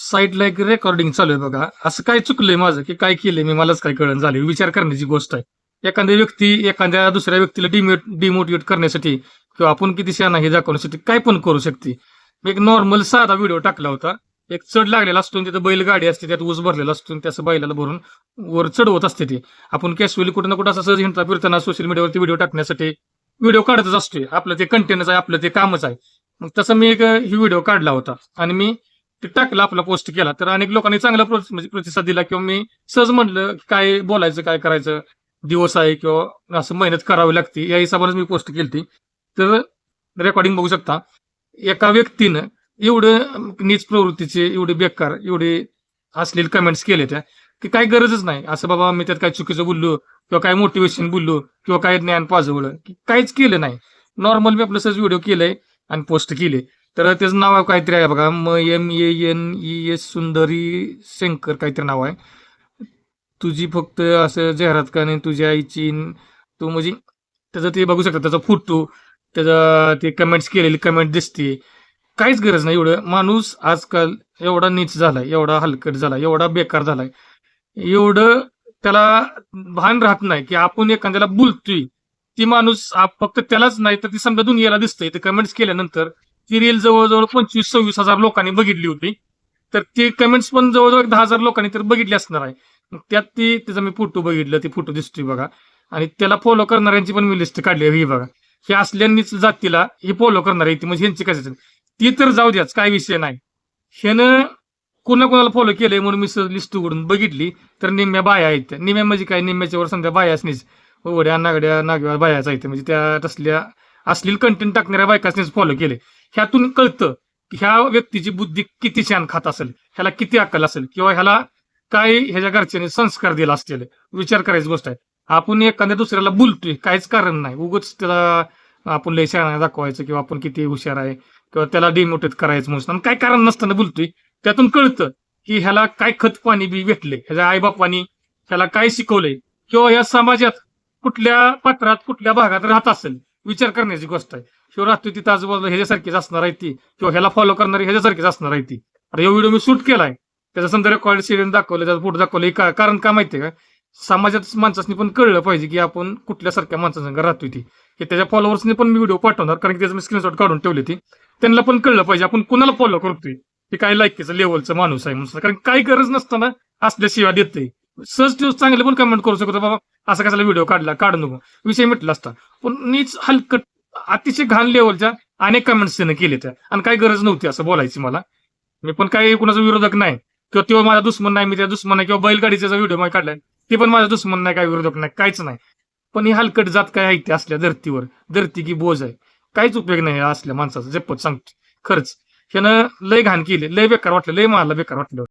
साईडला एक रेकॉर्डिंग चालू आहे बघा. असं काय चुकलंय माझं की काय केलंय मी मलाच काय कळण झाले विचार करण्याची गोष्ट आहे. एखाद्या व्यक्ती एखाद्या दुसऱ्या व्यक्तीला डिमोट डिमोटिवेट करण्यासाठी किंवा आपण किती शहाणा हे दाखवण्यासाठी काय पण करू शकते. मी एक नॉर्मल साधा व्हिडिओ टाकला होता. एक चढ लागलेला असतो तिथं बैलगाडी असते त्यात ऊस भरलेला असतो आणि त्याचं बैलाला भरून वर चढवत असते ते. आपण कॅशुअली कुठं ना कुठं असं सहज हिंडता फिरताना सोशल मीडियावरती व्हिडिओ टाकण्यासाठी व्हिडिओ काढतच असतोय. आपलं ते कंटेनच आहे आपलं ते कामच आहे. मग तसं मी एक ही व्हिडिओ काढला होता. आणि मी टाकलं आपला पोस्ट केला. तर अनेक लोकांनी चांगला म्हणजे प्रतिसाद दिला किंवा मी सहज म्हटलं काय बोलायचं काय करायचं? दिवस आहे किंवा असं मेहनत करावी लागते. या हिशोबानेच मी पोस्ट केली तर रेकॉर्डिंग बघू शकता. एका व्यक्तीनं एवढं नीच प्रवृत्तीचे एवढे बेकार एवढे असलेले कमेंट्स केले त्या की काही गरजच नाही. असं बाबा मी त्यात काय चुकीचं बोललो किंवा काय मोटिवेशन बोललो किंवा काय ज्ञान पाजवलं की काहीच केलं नाही. नॉर्मल मी आपलं सहज व्हिडिओ केलंय आणि पोस्ट केले तर त्याचं नाव काहीतरी आहे बघा. म M A N E S Sundari Shankar काहीतरी नाव आहे. तुझी फक्त असं जाहिरात का तुझी तुझ्या आईची तू म्हणजे त्याचं ते बघू शकता. त्याचा फोटो त्याचा ते कमेंट्स केलेली कमेंट दिसते. काहीच गरज नाही एवढं. माणूस आजकाल एवढा नीच झालाय एवढा हलकट झालाय एवढा बेकार झालाय. एवढं त्याला भान राहत नाही की आपण एखाद्याला बोलतोय. ती माणूस फक्त त्यालाच नाही तर ती समजा दुनियाला दिसतंय. ते कमेंट्स केल्यानंतर ती रील जवळजवळ पंचवीस सव्वीस हजार लोकांनी बघितली होती. तर ते कमेंट्स पण जवळजवळ दहा हजार लोकांनी तर बघितले असणार आहे. त्यात ती त्याचा मी फोटो बघितलं ते फोटो दिसतोय बघा. आणि त्याला फॉलो करणाऱ्यांची पण मी लिस्ट काढली ही बघा. हे असल्यांनीच जातीला हे फॉलो करणार आहे ती. म्हणजे ह्यांची कशाचं ती तर जाऊ द्याच काय विषय नाही. ह्यानं कुणा कुणाला फॉलो केलंय म्हणून मी लिस्ट उघडून बघितली. तर निम्म्या बाया आहेत त्या. निम्म्या म्हणजे काय? निम्म्याच्या वर समजा बायासनीच ओवड्या नागड्या नागव्या बायाच आहेत. म्हणजे त्या तसल्या असलेली कंटेंट टाकणाऱ्या बायकासनीच फॉलो केले ह्यातून कळतं की ह्या व्यक्तीची बुद्धी किती छान खात असेल ह्याला किती अक्कल असेल किंवा ह्याला काय ह्याच्या घरच्यांनी संस्कार दिला असतील. विचार करायची गोष्ट आहे. आपण एखाद्या दुसऱ्याला बोलतोय काहीच कारण नाही. उगच त्याला आपण लय शाळा दाखवायचं किंवा आपण किती हुशार आहे किंवा त्याला डिमोटेट करायचं म्हणून. आणि काय कारण नसताना बोलतोय त्यातून कळतं की ह्याला काय खत पाणी बी भेटले ह्याच्या आईबापानी ह्याला काय शिकवलंय किंवा या समाजात कुठल्या पात्रात कुठल्या भागात राहत असेल. विचार करण्याची गोष्ट आहे. किंवा राहतोय तिथं आजूबाजूला ह्याच्यासारखीच असणार आहे ती. किंवा ह्याला फॉलो करणारी ह्याच्यासारखीच असणार आहे ती. आता हा व्हिडिओ मी शूट केलाय. त्याचा समजा रेकॉर्ड सिरियन दाखवलं त्याचा फोटो दाखवलं का कारण का माहितीये का? समाजात माणसांनी पण कळलं पाहिजे की आपण कुठल्यासारख्या माणसांसंग राहतोय ती. की त्याच्या फॉलोअर्सनी पण मी व्हिडिओ पाठवणार कारण की त्याचं मी स्क्रीनशॉट काढून ठेवली ती. त्यांना पण कळलं पाहिजे आपण कुणाला फॉलो करतोय? की काय लायकीचं लेवलचं माणूस आहे म्हणून. कारण काही गरज नसताना असल्याशिवाय देते सहज दिवस चांगले पण कमेंट करू शकतो. बाबा असा कशाला व्हिडिओ काढला? काढू नको. विषय मिटला असता. पण नीच हलकट अतिशय घाण लेवलच्या अनेक कमेंट्स त्यानं केले त्या आणि काही गरज नव्हती असं बोलायची मला. मी पण काही कुणाचा विरोधक नाही. किंवा तेव्हा माझा दुश्मन नाही मी त्या दुश्मन नाही किंवा बैलगाडीचा व्हिडिओ मी काढलाय ते पण माझा दुश्मन नाही काही विरोधक नाही काहीच नाही. पण ही हलकट जात काय आहे ते असल्या धर्तीवर. धरती की बोज आहे. काहीच उपयोग नाही असल्या माणसाचा. जपत सांगतो खरंच. ह्यानं लय घाण केली. लय बेकार वाटलं. लय मला बेकार वाटलं.